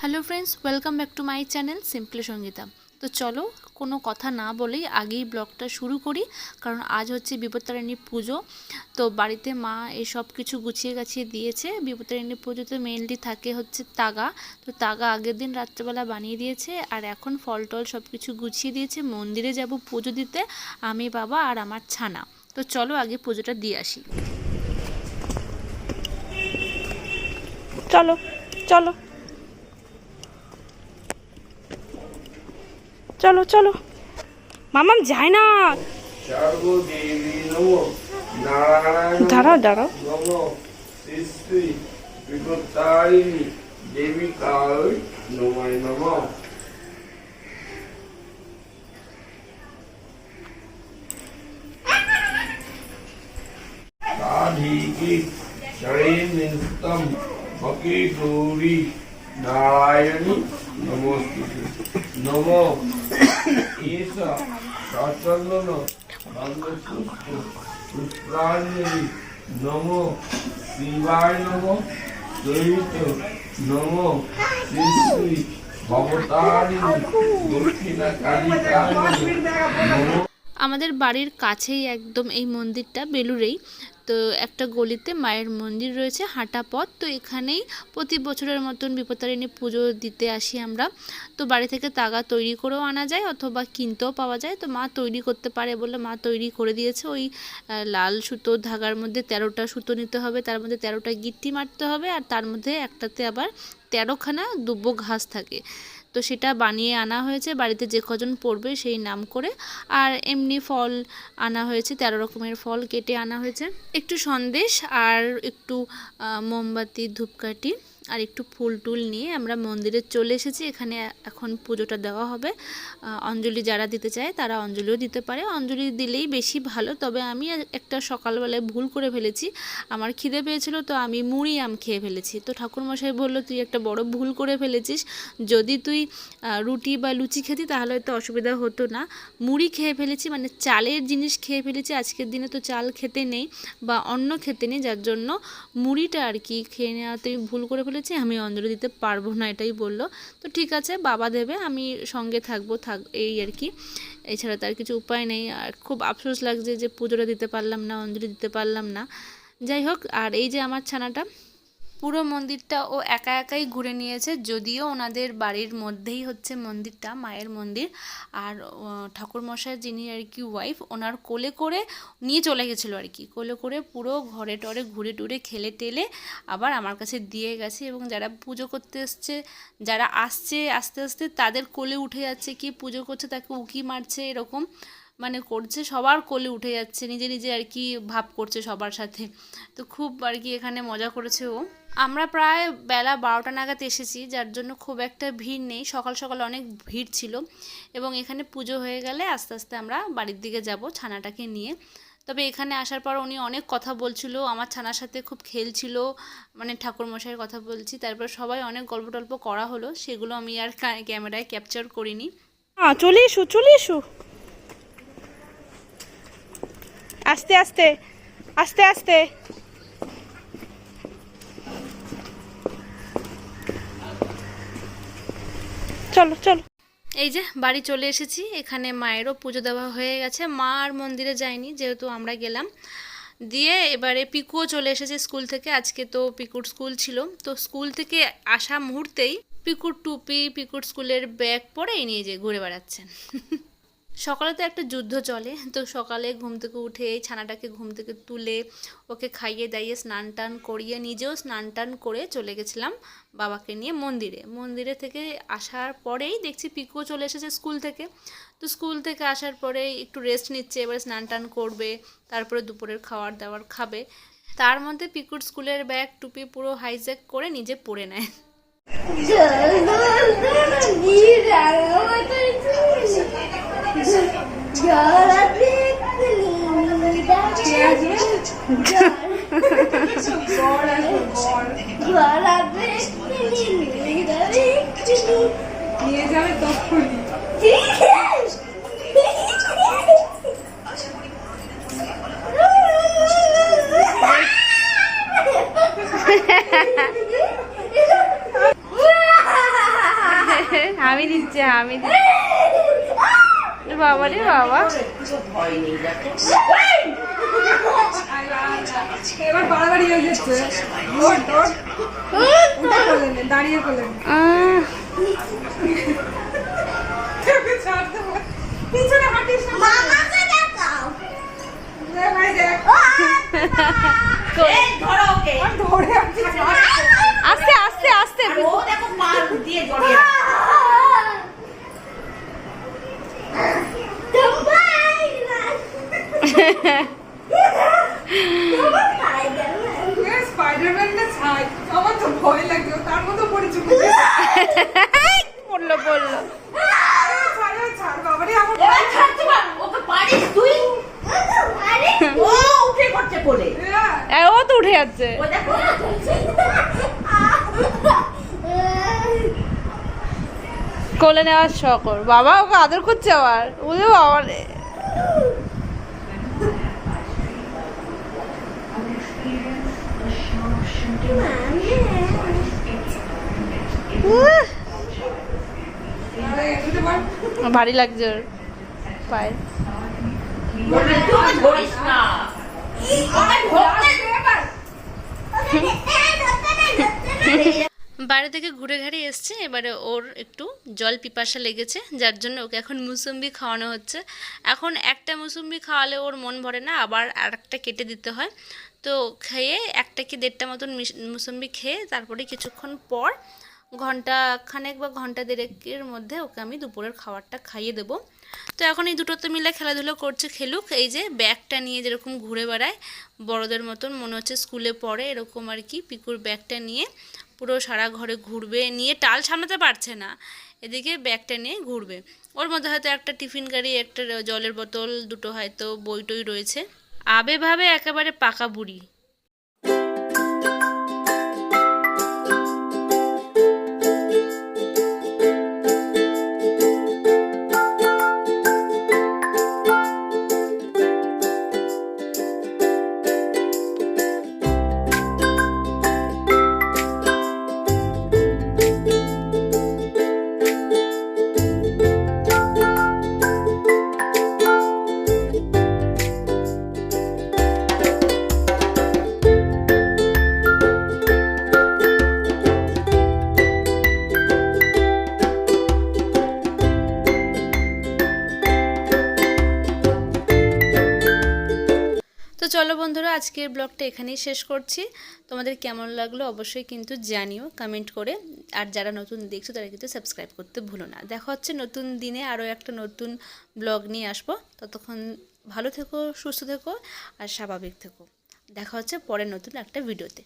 Hello friends welcome back to my channel simply Sangeeta তো চলো, কোনো কথা না বলেই আগেই ব্লগটা শুরু করি, কারণ আজ হচ্ছে বিপত্তারিণী পুজো। তো বাড়িতে মা এই সব কিছু গুছিয়ে গাছিয়ে দিয়েছে। বিপত্তারিণী পুজোতে মেনলি থাকে হচ্ছে তাগা। তো তাগা আগের দিন রাত্রেবেলা বানিয়ে দিয়েছে, আর এখন ফল টল সব কিছু গুছিয়ে দিয়েছে। মন্দিরে যাব পুজো দিতে, আমি, বাবা আর আমার ছানা। তো চলো আগে পুজোটা দিয়ে আসি। চলো চলো। চলো চলো। মামাম যায় না। দাঁড়াও দাঁড়াও শ্রী বিপত্তারিণী দেবী কাল নময় নম শিবায় নমো নমো শ্রী আমাদের বাড়ির কাছেই একদম এই মন্দিরটা বেলুরেই তো একটা গলিতে মায়ের মন্দির রয়েছে, হাঁটা পথ। তো এখানেই প্রতি বছরের মতন বিপত্তারিণী পুজো দিতে আসি আমরা। তো বাড়ি থেকে তাগা তৈরি করেও আনা যায় অথবা কিনতেও পাওয়া যায়। তো মা তৈরি করতে পারে বলে মা তৈরি করে দিয়েছে। ওই লাল সুতো ধাগার মধ্যে তেরোটা সুতো নিতে হবে, তার মধ্যে তেরোটা গিট্টি মারতে হবে আর তার মধ্যে একটাতে আবার তেরোখানা দুব্বো ঘাস থাকে। তো সেটা বানিয়ে আনা হয়েছে। বাড়িতে যে কজন পড়বে সেই নাম করে। আর এমনি ফল আনা হয়েছে, তেরো রকমের ফল কেটে আনা হয়েছে। একটু সন্দেশ আর একটু মোমবাতি, ধূপকাঠি। আর একটু ফুল টুল নিয়ে আমরা মন্দিরে চলে এসেছি। এখানে এখন পুজোটা দেওয়া হবে। অঞ্জলি যারা দিতে চায় তারা অঞ্জলিও দিতে পারে। অঞ্জলি দিলেই বেশি ভালো। তবে আমি একটা সকালবেলায় ভুল করে ফেলেছি। আমার খিদে পেয়েছিল তো আমি মুড়ি আম খেয়ে ফেলেছি। তো ঠাকুরমশাই বলল, তুই একটা বড় ভুল করে ফেলেছিস। যদি তুই রুটি বা লুচি খেতি তাহলে হয়তো অসুবিধা হতো না। মুড়ি খেয়ে ফেলেছি মানে চালের জিনিস খেয়ে ফেলেছি। আজকের দিনে তো চাল খেতে নেই বা অন্য খেতে নেই। যার জন্য মুড়িটা আর কি খেয়ে নেওয়াতে আমি ভুল করে ফেলেছি আমি অঞ্জলি দিতে পারব না, এটাই বলল। তো ঠিক আছে, বাবা দেবে, আমি সঙ্গে থাকব, থাক, এই আর কি। এছাড়া তার কিছু উপায় নেই। আর খুব আফসোস লাগছে যে পুজোটা দিতে পারলাম না অঞ্জলি দিতে পারলাম না। যাই হোক, আর এই যে আমার ছানাটা পুরো মন্দিরটা ও একা একাই ঘুরে নিয়েছে, যদিও ওনাদের বাড়ির মধ্যেই হচ্ছে মন্দিরটা, মায়ের মন্দির। আর ঠাকুরমশাই যিনি আর কি ওয়াইফ ওনার কোলে করে নিয়ে চলে গেছিল আর কি। কোলে করে পুরো ঘরে টরে ঘুরে টুরে খেলে টেলে আবার আমার কাছে দিয়ে গেছে এবং যারা পুজো করতে এসছে, যারা আসছে, আস্তে আস্তে তাদের কোলে উঠে যাচ্ছে কি, পুজো করছে তাকে উকি মারছে এরকম। মানে করছে, সবার কোলে উঠে যাচ্ছে, নিজে নিজে আর কি ভাব করছে সবার সাথে। তো খুব আর কি এখানে মজা করেছে ও। আমরা প্রায় বেলা বারোটা নাগাদ এসেছি, যার জন্য খুব একটা ভিড় নেই। সকাল সকাল অনেক ভিড় ছিল এবং এখানে পুজো হয়ে গেলে আস্তে আস্তে আমরা বাড়ির দিকে যাব ছানাটাকে নিয়ে। তবে এখানে আসার পর উনি অনেক কথা বলছিল, আমার ছানার সাথে খুব খেলছিল মানে ঠাকুরমশাইয়ের কথা বলছি। তারপর সবাই অনেক গল্প টল্প করা হলো, সেগুলো আমি আর ক্যামেরায় ক্যাপচার করিনি। চলে এসো চলে এসো। আস্তে আস্তে আস্তে আস্তে। চলো চলো। এই যে, বাড়ি চলে এসেছি। এখানে মায়েরও পুজো দেওয়া হয়ে গেছে। মা আর মন্দিরে যায়নি, যেহেতু আমরা গেলাম। দিয়ে এবারে পিকুও চলে এসেছে স্কুল থেকে। আজকে তো পিকুর স্কুল ছিল। তো স্কুল থেকে আসা মুহূর্তেই পিকুর টুপি, পিকুর স্কুলের ব্যাগ পরে এই নিয়ে যে ঘুরে বেড়াচ্ছেন। সকালে তো একটা যুদ্ধ চলে, তো সকালে ঘুম থেকে উঠে ছানাটাকে ঘুম থেকে তুলে ওকে খাইয়ে দাইয়ে স্নান টান করিয়ে নিজেও স্নান টান করে চলে গেছিলাম বাবাকে নিয়ে মন্দিরে। মন্দিরে থেকে আসার পরেই দেখছি পিকুও চলে এসেছে স্কুল থেকে। তো স্কুল থেকে আসার পরে একটু রেস্ট নিচ্ছে, এবার স্নান টান করবে, তারপরে দুপুরের খাওয়ার দাওয়ার খাবে। তার মধ্যে পিকুর স্কুলের ব্যাগ, টুপি পুরো হাইজ্যাক করে নিজে পরে নেয়। আমি দিচ্ছে আমি দিচ্ছি। বাবা রে বাবা হয়ে দাঁড়িয়ে নে। আহ, তোকে ছাড়তে হবে। পিছনে হাঁটিস না। দে ভাই দেখ। আর ধরে আছি। আস্তে আস্তে আস্তে এ, স্পাইডারম্যান না ছাই। আমার তো ভয় লাগে ও তার মতো পড়ে চুপ করে। পড়ল পড়ল ও তো উঠে যাচ্ছে কোলে নেওয়ার শখ বাবা ওকে আদর করছে আবার। ওরে বাবা রে উহ, আরে, উঠে পড়। ভারী লাগছে ওর পায়ে। বাইরে থেকে ঘুরে ঘাড়ে এসছে, এবারে ওর একটু জল পিপাসা লেগেছে, যার জন্য ওকে এখন মুসম্বি খাওয়ানো হচ্ছে। এখন একটা মুসম্বি খাওয়ালে ওর মন ভরে না, আবার আর একটা কেটে দিতে হয়। তো খেয়ে একটা কি দেড়টা মতন মিস- মুসম্বি খেয়ে তারপরে কিছুক্ষণ পর ঘণ্টা খানেক বা ঘণ্টা দেড়েকের মধ্যে ওকে আমি দুপুরের খাবারটা খাইয়ে দেবো। তো এখন এই দুটোতে মিলে খেলাধুলো করছে খেলুক। এই যে ব্যাগটা নিয়ে যেরকম ঘুরে বেড়ায়, বড়দের মতন মনে হচ্ছে স্কুলে পড়ে, এরকম আর কি পিকুর ব্যাগটা নিয়ে পুরো সারা ঘরে ঘুরবে, নিয়ে টাল সামলাতে পারছে না, এদিকে ব্যাগটা নিয়ে ঘুরবে। ওর মধ্যে হয়তো একটা টিফিন গাড়ি, একটা জলের বোতল, দুটো হয়তো বই টই রয়েছে। আবে ভাবে একেবারে পাকা বুড়ি। আজকের ব্লগটা এখানেই শেষ করছি। তোমাদের কেমন লাগল অবশ্যই কিন্তু জানিও কমেন্ট করে। আর যারা নতুন দেখছ, তারা কিন্তু সাবস্ক্রাইব করতে ভুলো না। দেখা হচ্ছে নতুন দিনে আরও একটা নতুন ব্লগ নিয়ে আসব। ততক্ষণ ভালো থেকো, সুস্থ থেকো, আর স্বাভাবিক থেকো। দেখা হচ্ছে পরে নতুন একটা ভিডিওতে।